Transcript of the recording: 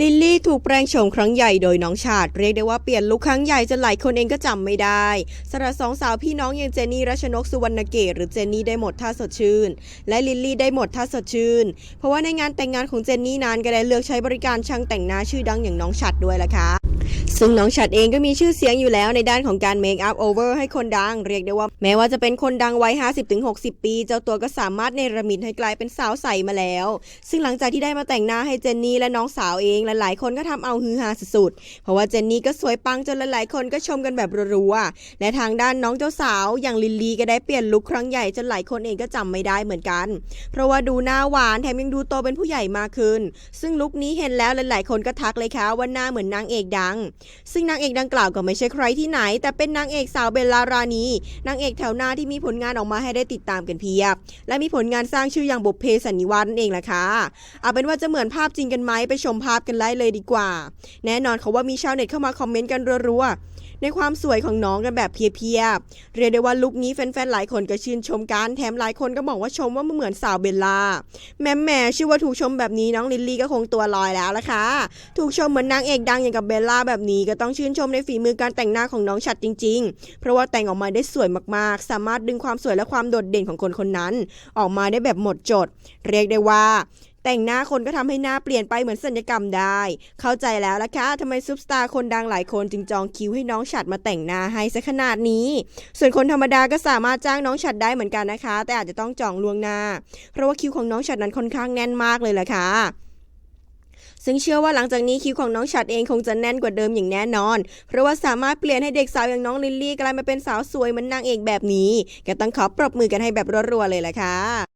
ลิลลี่ถูกแปลงโฉมครั้งใหญ่โดยน้องชาติ เรียกได้ว่าเปลี่ยนลุคครั้งใหญ่จนหลายคนเองก็จำไม่ได้สำหรับสองสาวพี่น้องอย่างเจนนี่รัชนกสุวรรณเกตหรือเจนนี่ได้หมดท่าสดชื่น และลิลลี่ได้หมดท่าสดชื่น เพราะว่าในงานแต่งงานของเจนนี่นั้นก็ได้เลือกใช้บริการช่างแต่งหน้าชื่อดังอย่างน้องฉัดด้วยล่ะค่ะ ซึ่งน้องฉัดเองก็มีชื่อเสียงอยู่แล้วในด้านของการเมคอัพโอเวอร์ให้คนดัง เรียกได้ว่า แม้ว่าจะเป็นคนดังวัย 50-60 ปี เจ้าตัวก็สามารถเนรมิตให้กลายเป็นสาวใสมาแล้ว ซึ่งหลังจากที่ได้มาแต่งหน้าให้เจนนี่และน้องสาวเองหลายๆคนก็ทำเอาฮือฮาสุดๆเพราะว่าเจนนี่ก็สวยปังจนหลายๆคนก็ชมกันแบบรัวๆและทางด้านน้องเจ้าสาวอย่างลิลลี่ก็ได้เปลี่ยนลุคครั้งใหญ่จนหลายคนเองก็จำไม่ได้เหมือนกัน เพราะว่าดูหน้าหวานแถมยังดูโตเป็นผู้ใหญ่มากขึ้น ซึ่งลุคนี้เห็นแล้วหลายๆ คนก็ทักเลยค่ะว่าหน้าเหมือนนางเอกดังซึ่งนางเอกดังกล่าวก็ไม่ใช่ใครที่ไหน แต่เป็นนางเอกสาวเบลลารานีนางเอกแถวหน้าที่มีผลงานออกมาให้ได้ติดตามกันเพียบ และมีผลงานสร้างชื่ออย่างบุพเพสันนิวาสนั่นเองแหละค่ะเอาเป็นว่าจะเหมือนภาพจริงกันไหมไปชมภาพกันไล่เลยดีกว่า แน่นอนเขาว่ามีชาวเน็ตเข้ามาคอมเมนต์กันรัวๆ ในความสวยของน้องกันแบบเพียบๆเรียกได้ว่าลุคนี้แฟนๆหลายคนก็ชื่นชมกันแถมหลายคนก็บอกว่าชมว่ามันเหมือนสาวเบลล่าแม่แม่ชื่อว่าถูกชมแบบนี้น้องลิลลี่ก็คงตัวลอยแล้วละค่ะถูกชมเหมือนนางเอกดังอย่างกับเบลล่าแบบนี้ก็ต้องชื่นชมในฝีมือการแต่งหน้าของน้องฉัดจริง ๆ เพราะว่าแต่งออกมาได้สวยมากๆ สามารถดึงความสวยและความโดดเด่นของคนคนนั้น ออกมาได้แบบหมดจด เรียกได้ว่า แต่งหน้าคนก็ทำให้หน้าเปลี่ยนไปเหมือนสัญญกรรมได้ เข้าใจแล้วละค่ะทำไมซุปสตาร์คนดังหลายคนจึงจองคิวให้น้องฉัดมาแต่งหน้าให้ซะขนาดนี้ ส่วนคนธรรมดาก็สามารถจ้างน้องฉัดได้เหมือนกันนะคะ แต่อาจจะต้องจองล่วงหน้า เพราะว่าคิวของน้องฉัดนั้นค่อนข้างแน่นมากเลยแหละค่ะซึ่งเชื่อว่าหลังจากนี้คิวของน้องฉัดเองคงจะแน่นกว่าเดิมอย่างแน่นอน เพราะว่าสามารถเปลี่ยนให้เด็กสาวอย่างน้องลิลลี่กลายมาเป็นสาวสวยเหมือนนางเอกแบบนี้ ก็ต้องขอปรบมือกันให้แบบรัวๆเลยแหละค่ะ